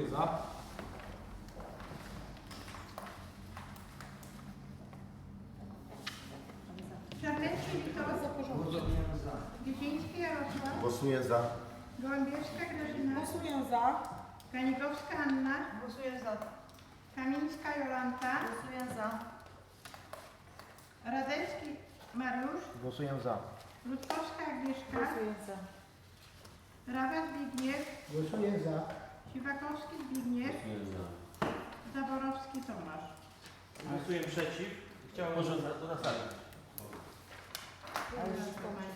Głosuję za. Czarnecki Witold, Wieziński Jarosław, Głosuję za. Gołębiewska Grażyna, Głosuję za. Kanikowska Anna, Głosuję za. Kamińska Jolanta, Głosuję za. Radelski Mariusz, Głosuję za. Rutkowska Agnieszka, Głosuję za. Rawa Zbigniew, Głosuję za. Siwakowski Zbigniew, Zaborowski Tomasz. Głosuję przeciw. Chciałem może to na sali.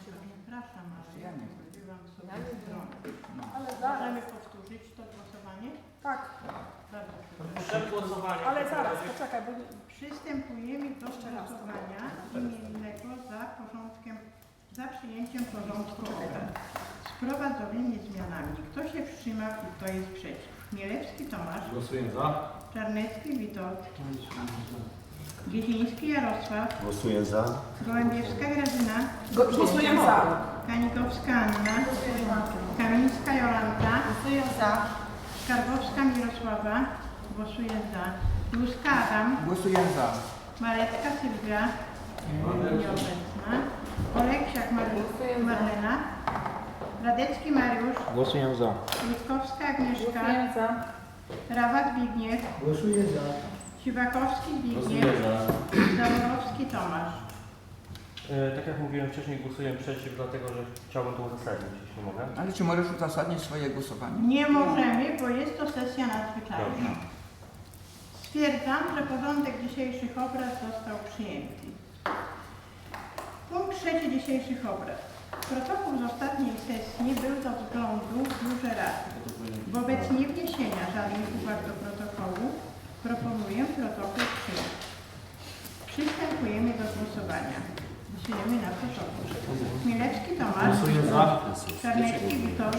Przepraszam, ale ja nie zrobiłam sobie Ja nie strony. Ale Możemy zaraz. powtórzyć to głosowanie? Tak, Bardzo proszę. Przed głosowaniem. ale zaraz, poczekaj, bo Przystępujemy do głosowania imiennego za porządkiem, za przyjęciem porządku obrad. Wprowadzonymi zmianami. Kto się wstrzymał i kto jest przeciw? Chmielewski Tomasz, Głosuję za. Czarnecki Witold, Gieziński Jarosław, Głosuję za. Gołębiewska Grażyna, głosuję za. Kanikowska Anna, Kamińska Jolanta, Głosuję za. Skarbowska Mirosława, głosuje za. Łuska Adam, Głosuję za. Malecka Sylwia, nieobecna. Oleksiak Mar- Marlena, Radecki Mariusz, Głosuję za. Rutkowska Agnieszka, Głosuję za. Rawa Zbigniew, Głosuję za. Siwakowski Głosuję Zbigniew, za. Zaborowski Tomasz. E, tak jak mówiłem wcześniej, głosuję przeciw, dlatego że chciałbym to uzasadnić, jeśli mogę. Ale czy możesz uzasadnić swoje głosowanie? Nie możemy, bo jest to sesja nadzwyczajna. Dobrze. Stwierdzam, że porządek dzisiejszych obrad został przyjęty. Punkt trzeci dzisiejszych obrad. Protokół z ostatniej sesji był do względu duże rady. Wobec niewniesienia żadnych uwag do protokołu proponuję protokół przyjąć. Przystępujemy do głosowania. Głosujemy na protokół. Chmielewski Tomasz, Głosuję za. Czarnecki Witold,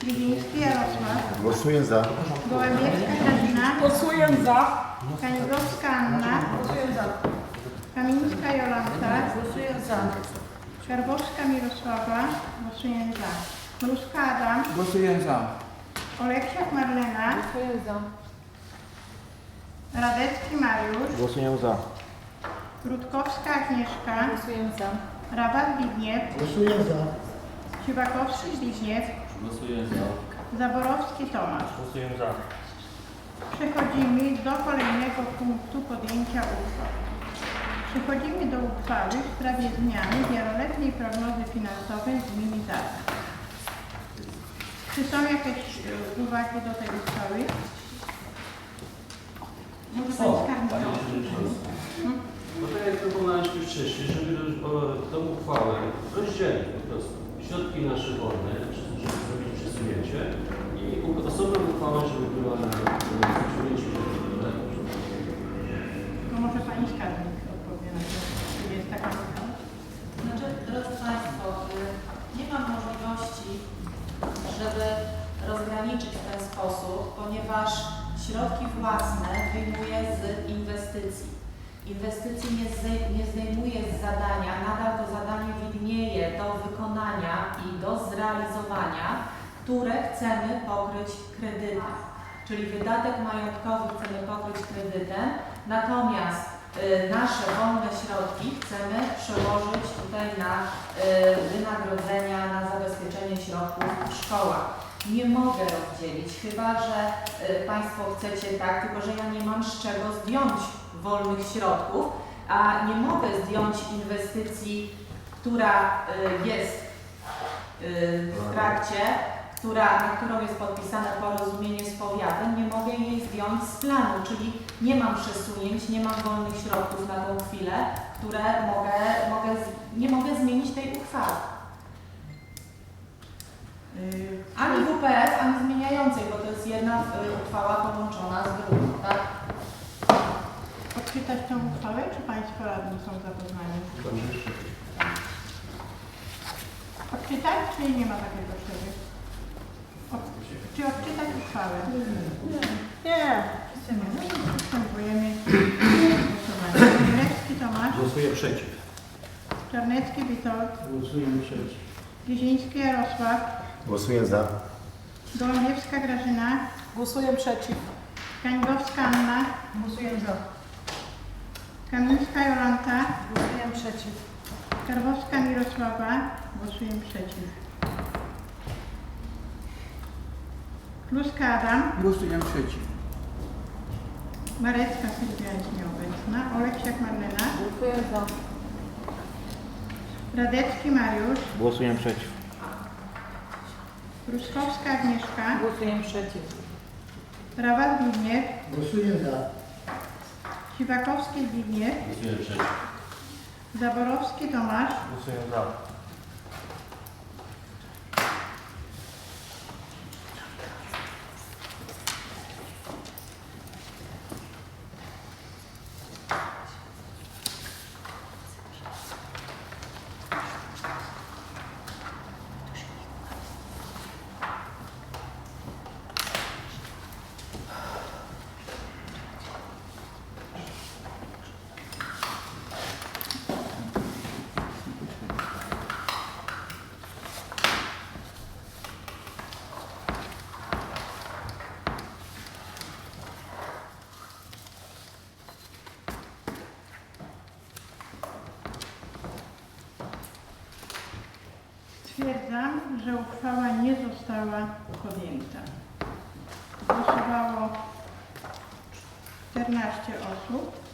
Gliwiński Jarosław, Głosuję za. Gołębiewska Grażyna, Głosuję za. Kanigowska Anna, Głosuję za. Kamińska Jolanta, Głosuję za. Skarbowska Mirosława, głosuję za. Kluska Adam, Głosuję za. Oleksiak Marlena, Głosuję za. Radecki Mariusz, Głosuję za. Rutkowska Agnieszka, Głosuję za. Rabat Zbigniew, Głosuję za. Siwakowski Zbigniew, Głosuję za. Zaborowski Tomasz. Głosuję za. Przechodzimy do kolejnego punktu podjęcia uchwał. Przechodzimy do uchwały w sprawie zmiany wieloletniej prognozy finansowej gminy Zadar. Czy są jakieś e, uwagi do tej uchwały? Może Pani O, Skarbnik? Bo tak jak proponowaliśmy wcześniej, żeby roz- o, tą uchwałę rozdzielić po prostu. Środki nasze wolne, żeby zrobić przesunięcie i u- osobną uchwałę, żeby była na na przesunięcie środków. Tak? To może Pani Skarbnik odpowie na to, czy jest taka uchwała? Znaczy, drodzy Państwo, y, nie mam możliwości, żeby rozgraniczyć w ten sposób, ponieważ środki własne wyjmuję z inwestycji. Inwestycji nie, nie zdejmuję z zadania, nadal to zadanie widnieje do wykonania i do zrealizowania, które chcemy pokryć kredytem. Czyli wydatek majątkowy chcemy pokryć kredytem, natomiast y, nasze wolne środki chcemy przełożyć tutaj na y, wynagrodzenia, na zabezpieczenie środków w szkołach. Nie mogę rozdzielić, chyba że y, Państwo chcecie tak, tylko że ja nie mam z czego zdjąć wolnych środków, a nie mogę zdjąć inwestycji, która y, jest y, w trakcie, która, na którą jest podpisane porozumienie z powiatem, nie mogę jej zdjąć z planu, czyli nie mam przesunięć, nie mam wolnych środków na tą chwilę, które mogę, mogę, nie mogę zmienić tej uchwały. Y, Ani WPF, ani zmieniającej, bo to jest jedna y, uchwała połączona z drugą, tak? Odczytać tę uchwałę, czy Państwo radni są zapoznani? Odczytać, czy nie ma takiej potrzeby? Od, czy odczytać uchwałę? Nie. Przystępujemy do głosowania. Chmielewski Tomasz, Głosuję przeciw. Czarnecki Witold, Głosuję przeciw. Wieziński Jarosław, Głosuję za. Gołębiewska Grażyna, Głosuję przeciw. Kańgowska Anna, Głosuję za. Kamińska Jolanta, Głosuję przeciw. Karwowska Mirosława, głosuję przeciw. Kluska Adam, Głosuję przeciw. Marecka Sylwia jest nieobecna, Oleksiak Marlena, Głosuję za. Radecki Mariusz, Głosuję przeciw. Ruskowska Agnieszka, Głosuję przeciw. Rawat Zbigniew, Głosuję za. Siwakowski Zbigniew, Głosuję przeciw. Zaborowski Tomasz, Głosuję za. Stwierdzam, że uchwała nie została podjęta. Głosowało 14 osób.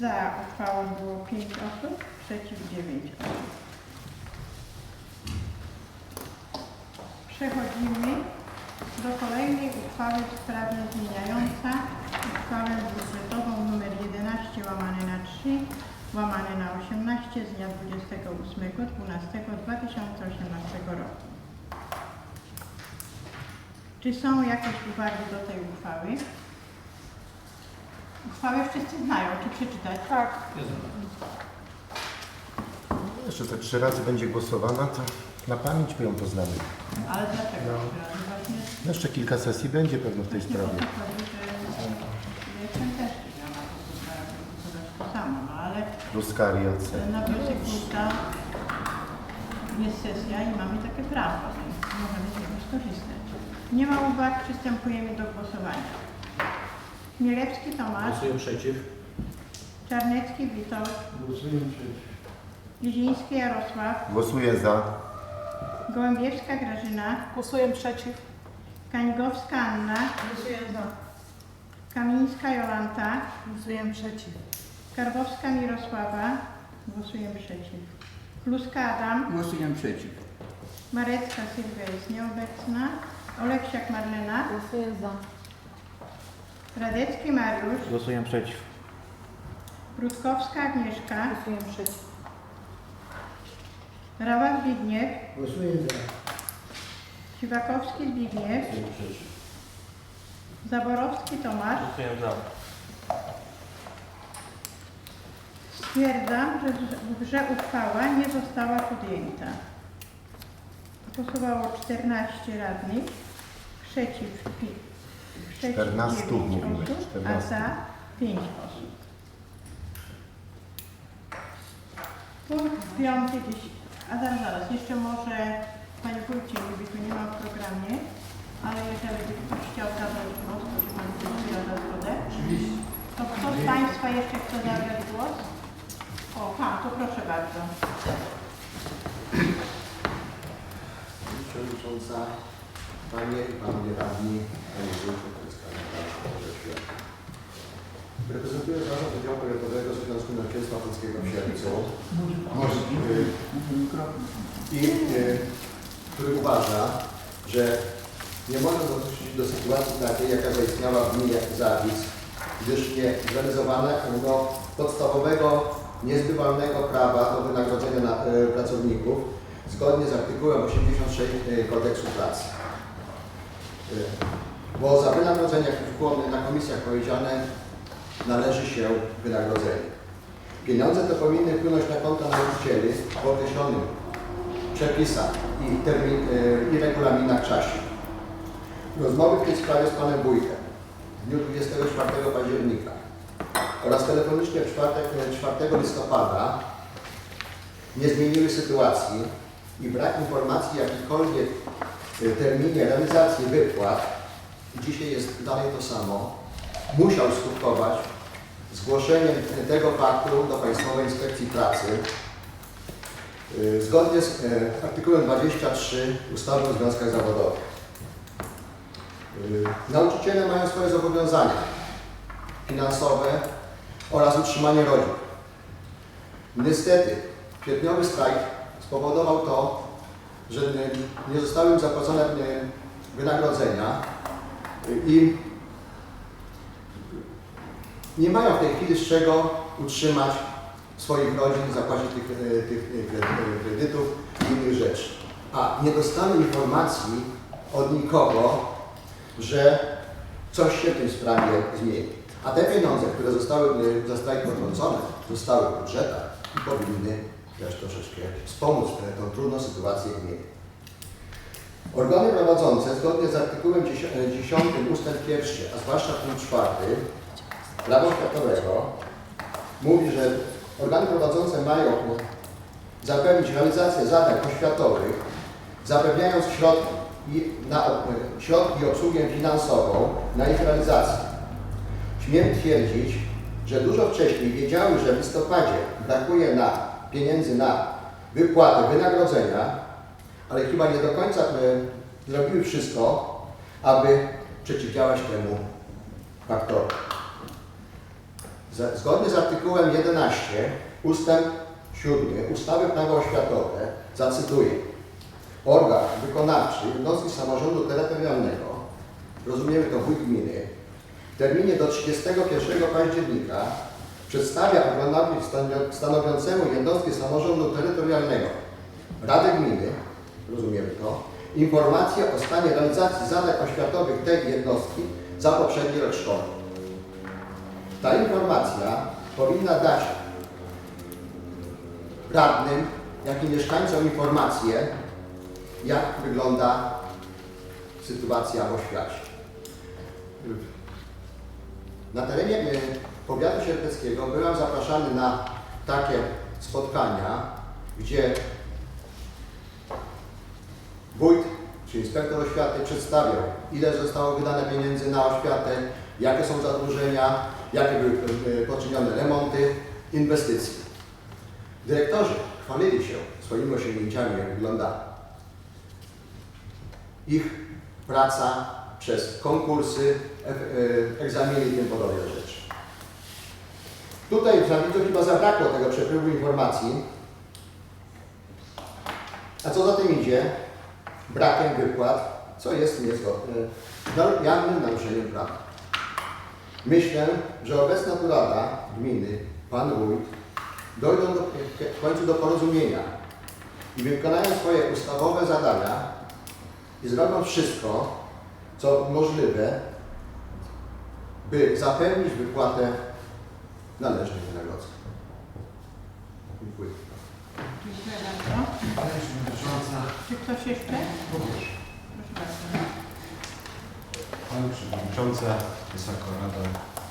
Za uchwałą było 5 osób, przeciw 9 osób. Przechodzimy do kolejnej uchwały w sprawie zmieniająca uchwałę budżetową nr 11 łamane na 3 łamane na 18 z dnia 28.12.2018 roku. Czy są jakieś uwagi do tej uchwały? Uchwałę wszyscy znają, czy przeczytać? Tak. Jeszcze te trzy razy będzie głosowana, to na pamięć my ją poznamy. Ale dlaczego? No. Właśnie No Jeszcze kilka sesji będzie pewno w tej sprawie. to chodzi, że ja jestem też przegrana po prostu no ale na wniosek wójta jest sesja i mamy takie prawo, więc możemy z tego skorzystać. Nie ma uwag, przystępujemy do głosowania. Chmielewski Tomasz, Głosuję przeciw. Czarnecki Witold, Głosuję przeciw. Liziński Jarosław, Głosuję za. Gołębiewska Grażyna, Głosuję przeciw. Kańgowska Anna, Głosuję za. Kamińska Jolanta, Głosuję przeciw. Karwowska Mirosława, głosuję przeciw. Kluska Adam, Głosuję przeciw. Marecka Sylwia jest nieobecna, Oleksiak Marlena, Głosuję za. Radecki Mariusz, Głosuję przeciw. Rutkowska Agnieszka, Głosuję przeciw. Rawa Zbigniew, Głosuję za. Siwakowski Zbigniew, Głosuję przeciw. Zaborowski Tomasz. Głosuję za. Stwierdzam, że, że uchwała nie została podjęta. Głosowało 14 radnych, przeciw, pi- przeciw 14 9 mówimy, osób, a 14. za 5 osób. Punkt piąty dziś. A zaraz, zaraz, jeszcze może Panie Wójcie, niby tu nie ma w programie, ale jeżeli by ktoś chciał zabrać głos, to czy Pan Wójcie da zgodę? To kto z Państwa jeszcze chce zabrać głos? O, Pan, to proszę bardzo. Przewodnicząca, Panie i Panowie Radni, Panie Wójcie Polska. Reprezentuję Zarząd Wydziału Powiatowego Związku Narciarstwa Polskiego w Sierpcu, i y, który uważa, że nie można dopuścić do sytuacji takiej, jaka zaistniała w gminie Zawis, gdyż nie zrealizowano no, podstawowego, niezbywalnego prawa do wynagrodzenia na, y, pracowników zgodnie z artykułem 86 y, Kodeksu Pracy. Y, Bo za wynagrodzenia, jak na komisjach powiedziane, należy się wynagrodzenie. Pieniądze te powinny wpłynąć na konta nauczycieli w określonych przepisach i, termin, i regulaminach czasie. Rozmowy w tej sprawie z Panem Wójtem w dniu 24 października oraz telefonicznie w czwartek, y, 4 listopada nie zmieniły sytuacji i brak informacji jakichkolwiek y, terminie realizacji wypłat, dzisiaj jest dalej to samo, musiał skutkować zgłoszeniem tego faktu do Państwowej Inspekcji Pracy. Y, zgodnie z artykułem 23 ustawy o związkach zawodowych. Nauczyciele mają swoje zobowiązania finansowe oraz utrzymanie rodzin. Niestety, kwietniowy strajk spowodował to, że nie zostały im zapłacone y, wynagrodzenia i nie mają w tej chwili z czego utrzymać swoich rodzin, zapłacić tych, e, tych e, kre- kredytów i innych rzeczy. A nie dostali informacji od nikogo, że coś się w tej sprawie zmieni. A te pieniądze, które zostały e, za strajk potrącone, zostały w budżetach i powinny też troszeczkę wspomóc tę trudną sytuację gminy. Organy prowadzące zgodnie z artykułem 10 ustęp 1, a zwłaszcza punkt 4 prawa oświatowego mówi, że organy prowadzące mają zapewnić realizację zadań oświatowych, zapewniając środki i, na, środki i obsługę finansową na ich realizację. Śmiem twierdzić, że dużo wcześniej wiedziały, że w listopadzie brakuje na pieniędzy na wypłatę wynagrodzenia, ale chyba nie do końca zrobiły wszystko, aby przeciwdziałać temu faktorowi. Zgodnie z artykułem 11 ustęp 7 ustawy Prawo oświatowe zacytuję. Organ wykonawczy jednostki samorządu terytorialnego, rozumiemy to wójt gminy, terminie do 31 października przedstawia organowi stanowi- stanowiącemu jednostkę samorządu terytorialnego Radę Gminy, rozumiemy to, informację o stanie realizacji zadań oświatowych tej jednostki za poprzedni rok. Ta informacja powinna dać radnym, jak i mieszkańcom informację, jak wygląda sytuacja w oświacie. Na terenie e, powiatu sierpeckiego byłem zapraszany na takie spotkania, gdzie wójt czy inspektor oświaty przedstawiał, ile zostało wydane pieniędzy na oświatę, jakie są zadłużenia, jakie były e, poczynione remonty, inwestycje. Dyrektorzy chwalili się swoimi osiągnięciami, jak wygląda ich praca przez konkursy, e- e, egzaminy i tym podobne rzeczy. Tutaj w Zawidzu chyba zabrakło tego przepływu informacji, a co za tym idzie, brakiem wypłat, co jest niezgodne, jawnym naruszeniem prawa. Myślę, że obecna tu Rada Gminy, Pan Wójt, dojdą do, w końcu do porozumienia i wykonają swoje ustawowe zadania i zrobią wszystko, co możliwe, by zapewnić wypłatę należnych wynagrodzeń. Dziękuję. Dziękuję bardzo. Pani Przewodnicząca, Czy ktoś jeszcze? również. Proszę bardzo. Pani Przewodnicząca, Wysoka Rado,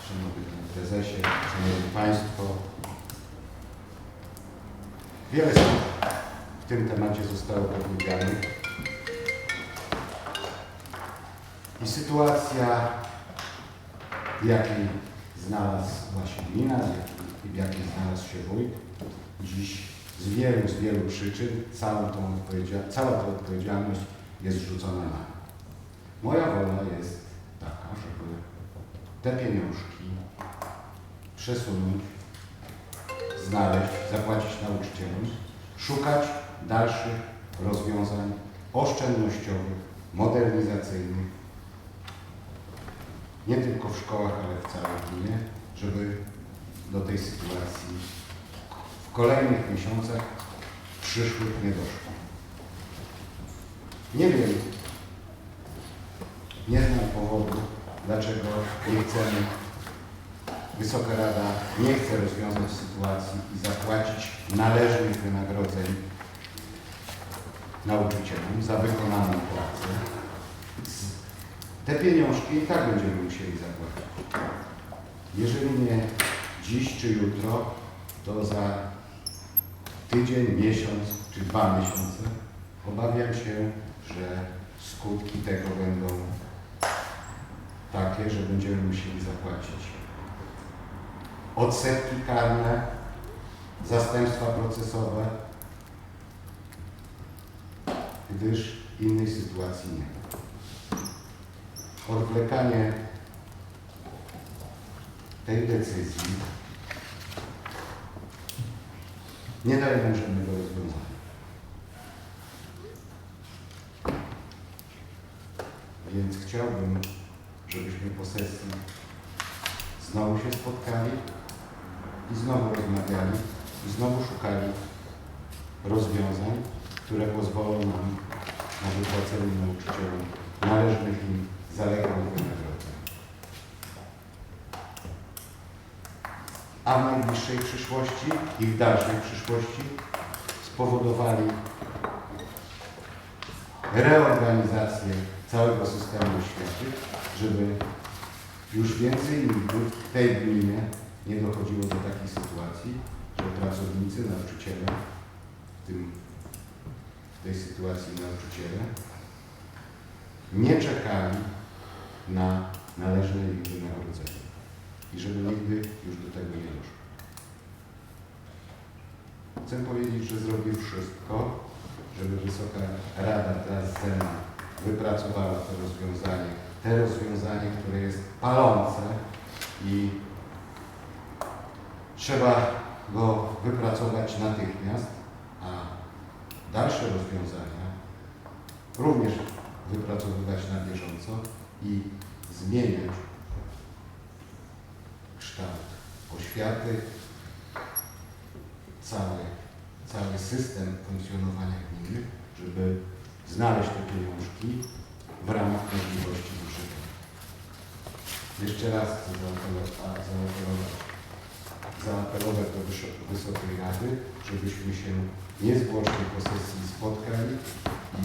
Szanowny Panie Prezesie, Szanowni Państwo. Wiele słów w tym temacie zostało powiedzianych. I sytuacja, w jakiej znalazła się gmina, jakiej znalazł się wójt, dziś z wielu, z wielu przyczyn całą tą cała ta odpowiedzialność jest rzucona na mnie. Moja wola jest taka, żeby te pieniążki przesunąć, znaleźć, zapłacić nauczycielom, szukać dalszych rozwiązań oszczędnościowych, modernizacyjnych, nie tylko w szkołach, ale w całej gminie, żeby do tej sytuacji w kolejnych miesiącach przyszłych nie doszło. Nie wiem, nie znam powodu, dlaczego nie chcemy, Wysoka Rada nie chce rozwiązać sytuacji i zapłacić należnych wynagrodzeń nauczycielom za wykonaną pracę. Te pieniążki i tak będziemy musieli zapłacić. Jeżeli nie dziś czy jutro, to za tydzień, miesiąc czy dwa miesiące obawiam się, że skutki tego będą takie, że będziemy musieli zapłacić odsetki karne, zastępstwa procesowe, gdyż innej sytuacji nie ma. Odwlekanie tej decyzji nie daje nam żadnego rozwiązania. Więc chciałbym, żebyśmy po sesji znowu się spotkali i znowu rozmawiali i znowu szukali rozwiązań, które pozwolą nam na wypłacenie nauczycielom należnych im zaległych wynagrodzeń. A w najbliższej przyszłości i w dalszej przyszłości spowodowali reorganizację całego systemu oświaty, żeby już więcej nigdy w tej gminie nie dochodziło do takiej sytuacji, że pracownicy, nauczyciele, w tym w tej sytuacji nauczyciele, nie czekali na należne im wynagrodzenie. I żeby nigdy już do tego nie doszło. Chcę powiedzieć, że zrobił wszystko, żeby Wysoka Rada teraz ze wypracowała to rozwiązanie, te rozwiązanie, które jest palące i trzeba go wypracować natychmiast, a dalsze rozwiązania również wypracowywać na bieżąco i zmieniać kształt oświaty, cały, cały system funkcjonowania gminy, żeby znaleźć te pieniążki w ramach możliwości budżetowych. Jeszcze raz chcę zaapelować, zaapelować, zaapelować do Wysokiej Rady, żebyśmy się niezwłocznie po sesji spotkali i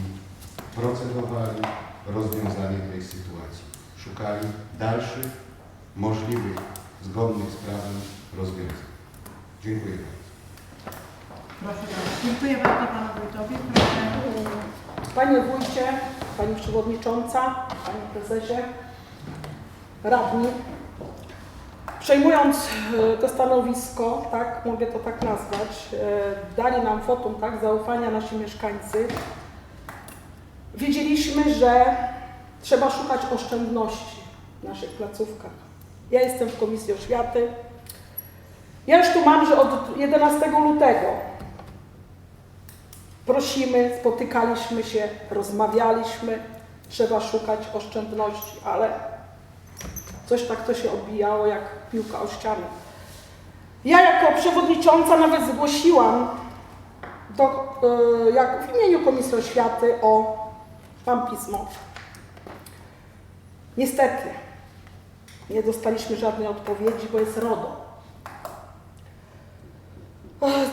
procedowali rozwiązanie tej sytuacji. Szukali dalszych, możliwych, zgodnych z prawem rozwiązań. Dziękuję bardzo. Proszę bardzo. Dziękuję bardzo panu wójtowi. Proszę. Panie wójcie, pani przewodnicząca, panie prezesie, radni. Przejmując e, to stanowisko, tak, mogę to tak nazwać, e, dali nam wotum tak, zaufania nasi mieszkańcy. Wiedzieliśmy, że trzeba szukać oszczędności w naszych placówkach. Ja jestem w Komisji Oświaty. Ja już tu mam, że od 11 lutego prosimy, spotykaliśmy się, rozmawialiśmy, trzeba szukać oszczędności, ale coś tak to się odbijało jak piłka o ścianę. Ja jako przewodnicząca nawet zgłosiłam do, e, jak w imieniu Komisji Oświaty o mam pismo. Niestety nie dostaliśmy żadnej odpowiedzi, bo jest RODO.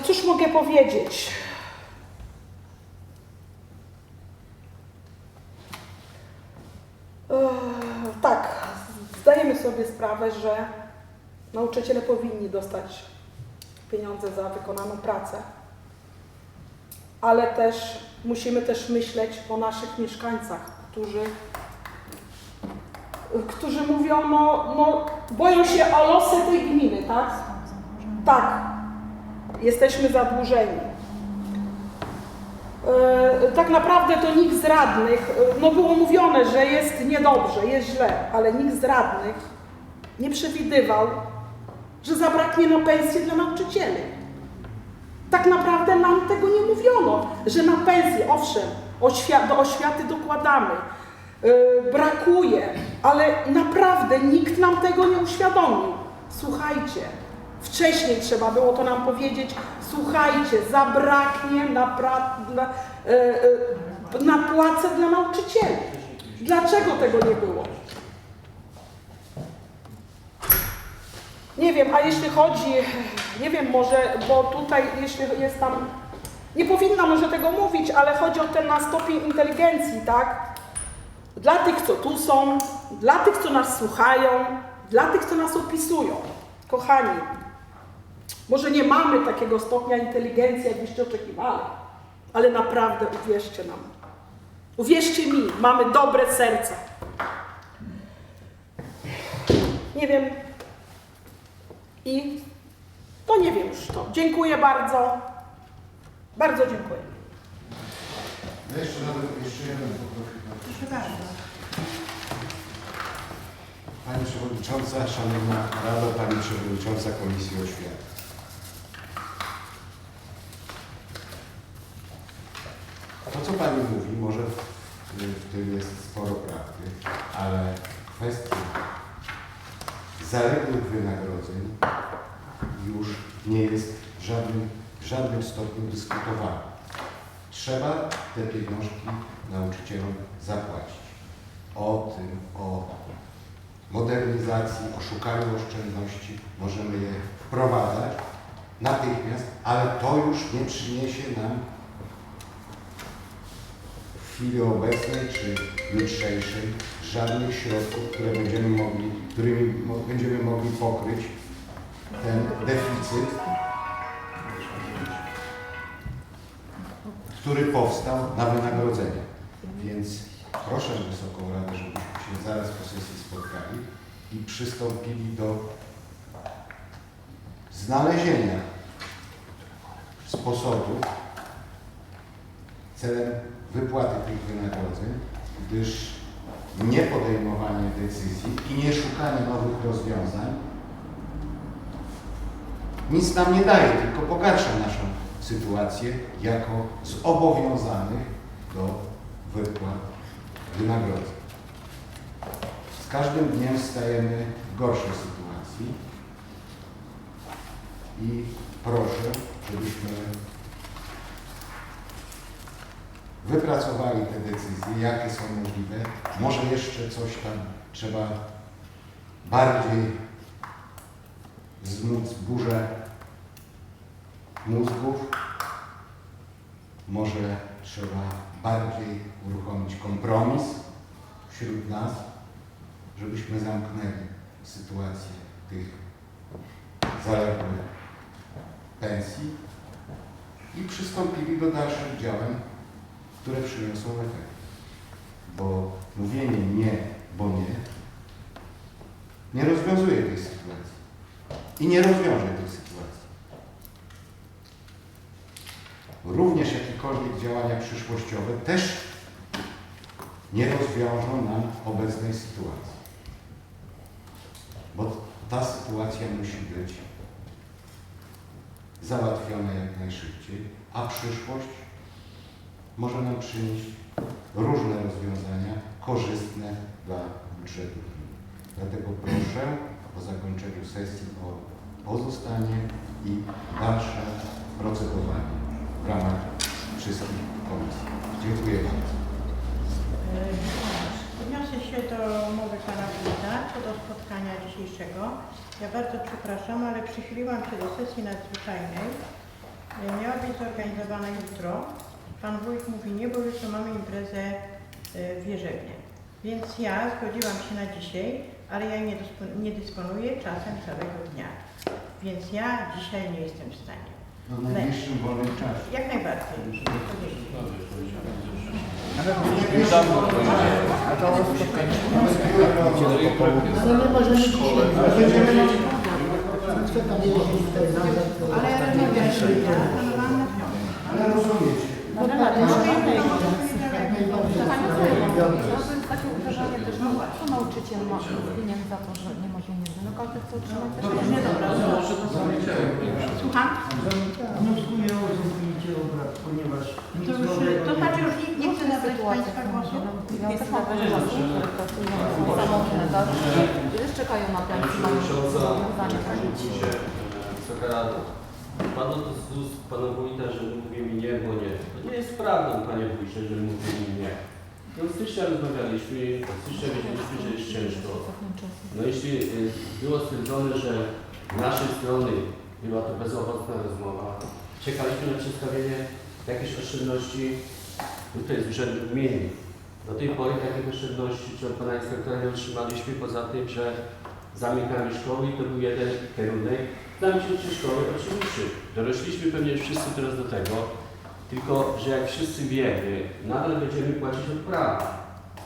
Cóż mogę powiedzieć? Tak, zdajemy sobie sprawę, że nauczyciele powinni dostać pieniądze za wykonaną pracę, ale też musimy też myśleć o naszych mieszkańcach, którzy, którzy mówią, no, no boją się o losy tej gminy, tak? Tak, jesteśmy zadłużeni. E, tak naprawdę to nikt z radnych, e, no było mówione, że jest niedobrze, jest źle, ale nikt z radnych nie przewidywał, że zabraknie na pensję dla nauczycieli. Tak naprawdę nam tego nie mówiono, że na pensję, owszem, do oświaty dokładamy, e, brakuje, ale naprawdę nikt nam tego nie uświadomił. Słuchajcie, Wcześniej trzeba było to nam powiedzieć, słuchajcie, zabraknie na, pra- na, e, na płace dla nauczycieli. Dlaczego tego nie było? Nie wiem, a jeśli chodzi, nie wiem, może, bo tutaj, jeśli jest tam, nie powinna może tego mówić, ale chodzi o ten na stopień inteligencji, tak? Dla tych, co tu są, dla tych, co nas słuchają, dla tych, co nas opisują. Kochani, może nie mamy takiego stopnia inteligencji, jakbyście oczekiwali, ale naprawdę uwierzcie nam, Uwierzcie mi, mamy dobre serce. Nie wiem. I nie wiem już to. Dziękuję bardzo. Bardzo dziękuję. No jeszcze nawet, jeszcze jeden. Proszę bardzo. Pani Przewodnicząca, Szanowna Rado, Pani Przewodnicząca Komisji Oświaty. To, co Pani mówi, może w tym jest sporo prawdy, ale kwestia zaległych wynagrodzeń już nie jest w żadnym, stopniu dyskutowana. Trzeba te pieniążki nauczycielom zapłacić. O tym, o modernizacji, o szukaniu oszczędności możemy je wprowadzać natychmiast, ale to już nie przyniesie nam w chwili obecnej czy jutrzejszej żadnych środków, które będziemy mogli, którymi będziemy mogli pokryć ten deficyt, który powstał na wynagrodzenia. Więc proszę Wysoką Radę, żebyśmy się zaraz po sesji spotkali i przystąpili do znalezienia sposobu celem wypłaty tych wynagrodzeń, gdyż nie podejmowanie decyzji i nie szukanie nowych rozwiązań nic nam nie daje, tylko pogarsza naszą sytuację jako zobowiązanych do wypłat wynagrodzeń. Z każdym dniem stajemy w gorszej sytuacji i proszę, żebyśmy wypracowali te decyzje, jakie są możliwe. Może jeszcze coś tam trzeba bardziej zmóc burzę mózgów. Może trzeba bardziej uruchomić kompromis wśród nas, żebyśmy zamknęli sytuację tych zaległych pensji i przystąpili do dalszych działań, które przyniosą efekt. Bo mówienie nie, bo nie, nie rozwiązuje tej sytuacji i nie rozwiąże tej sytuacji. Również jakiekolwiek działania przyszłościowe też nie rozwiążą nam obecnej sytuacji. Bo ta sytuacja musi być załatwiona jak najszybciej, a przyszłość może nam przynieść różne rozwiązania korzystne dla budżetu. Dlatego proszę po zakończeniu sesji o pozostanie i dalsze procedowanie w ramach wszystkich komisji. Dziękuję bardzo. Odniosę się do umowy pana wójta co do spotkania dzisiejszego. Ja bardzo przepraszam, ale przychyliłam się do sesji nadzwyczajnej. Miała być zorganizowana jutro. Pan wójt mówi nie, bo jutro mamy imprezę e, w Wierzebnie. Więc ja zgodziłam się na dzisiaj, ale ja nie dysponuję czasem całego dnia. Więc ja dzisiaj nie jestem w stanie. No, W najbliższym wolnym czasie. Jak najbardziej. Ale my możemy dzisiaj. Ale. Ale rozumiecie. Mogę Jak najbardziej. Miałbym takie uważanie też, no co nauczyciel ma winien za to, że nie ma pieniędzy? No każdy chce otrzymać też pieniądze. Słucham? Wnioskuję o zamknięcie obrad, ponieważ nic To już, to nie znaczy już nikt nie chce zabrać Państwa głosu? Ja też mam koleżanki, które pracują, są samotne, tak? Czekają na Wysoka Rado. Padło to z ust pana wójta, że mówię mi nie, bo nie. To nie jest prawdą, panie wójcie, że mówię mi nie. No z stycznia rozmawialiśmy, od stycznia wiedzieliśmy, że jest ciężko. No jeśli y, było stwierdzone, że z naszej strony była to bezowocna rozmowa, czekaliśmy na przedstawienie jakichś oszczędności tutaj z urzędu gminy. Do tej pory takich oszczędności czy od pana inspektora nie otrzymaliśmy, poza tym, że zamykamy szkoły i to był jeden kierunek. Zamknięcie szkoły oczywiście. Dorośliśmy pewnie wszyscy teraz do tego. Tylko, że jak wszyscy wiemy, nadal będziemy płacić odprawy,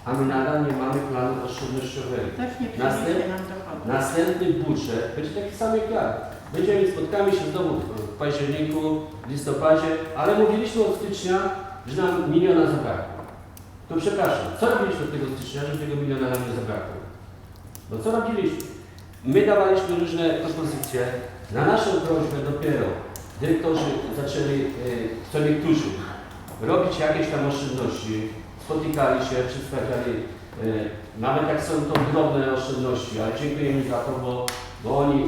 a my nadal nie mamy planu oszczędnościowego. Też nie Następ- przyniesie nam dochodu. Następny budżet będzie taki sam jak ja. Będziemy, spotkamy się znowu w październiku, w listopadzie, ale mówiliśmy od stycznia, że nam miliona zabrakło. To przepraszam, co robiliśmy od tego stycznia, że tego miliona nam nie zabrakło? No co robiliśmy? My dawaliśmy różne propozycje. Na naszą prośbę dopiero dyrektorzy zaczęli, e, co niektórzy, robić jakieś tam oszczędności. Spotykali się, przedstawiali, e, nawet jak są to drobne oszczędności, ale dziękujemy za to, bo, bo oni e,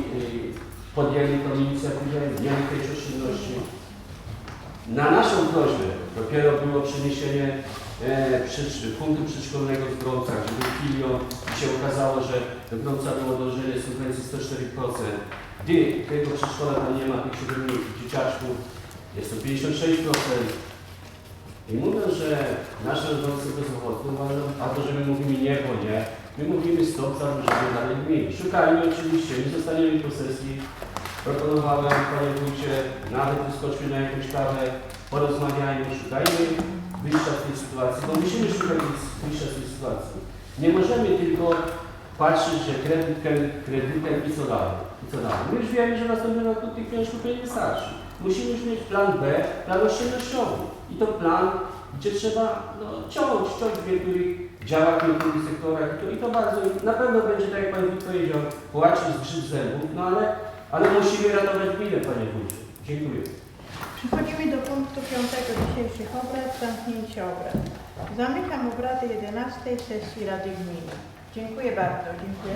podjęli tą inicjatywę, mieli jakieś oszczędności. Na naszą prośbę dopiero było przeniesienie e, przysz- punktu przedszkolnego w Grącach, że był filion i się okazało, że do Grąca było dążenie subwencji 104%. Gdy tego przedszkola nie ma, tych siedmiu dzieciaczków, jest to 56%. I mówią, że nasze rządzący bezrobotne uważają, albo że my mówimy nie, bo nie. My mówimy stop, zadłużenie dalej gminy. Szukajmy oczywiście, nie zostaniemy posesji. Proponowałem, panie wójcie, nawet wyskoczmy na jakąś kawę, porozmawiajmy, szukajmy wyjścia z tej sytuacji, bo musimy szukać wyjścia z tej sytuacji. Nie możemy tylko patrzeć, że kredyt kre- kredytem i co dalej. Co dalej. My już wiemy, że w następnym roku tych pieniężów nie wystarczy. Musimy już mieć plan B, plan oszczędnościowy. I to plan, gdzie trzeba no, ciąć, ciąć w niektórych działach, w niektórych sektorach. I to, I to bardzo, na pewno będzie, tak jak Pan Wójt powiedział, płacić z grzyb zębów, no ale, ale musimy ratować gminę, Panie Wójcie. Dziękuję. Przechodzimy do punktu piątego dzisiejszych obrad, zamknięcie obrad. Zamykam obrady 11 sesji Rady Gminy. Dziękuję bardzo. Dziękuję.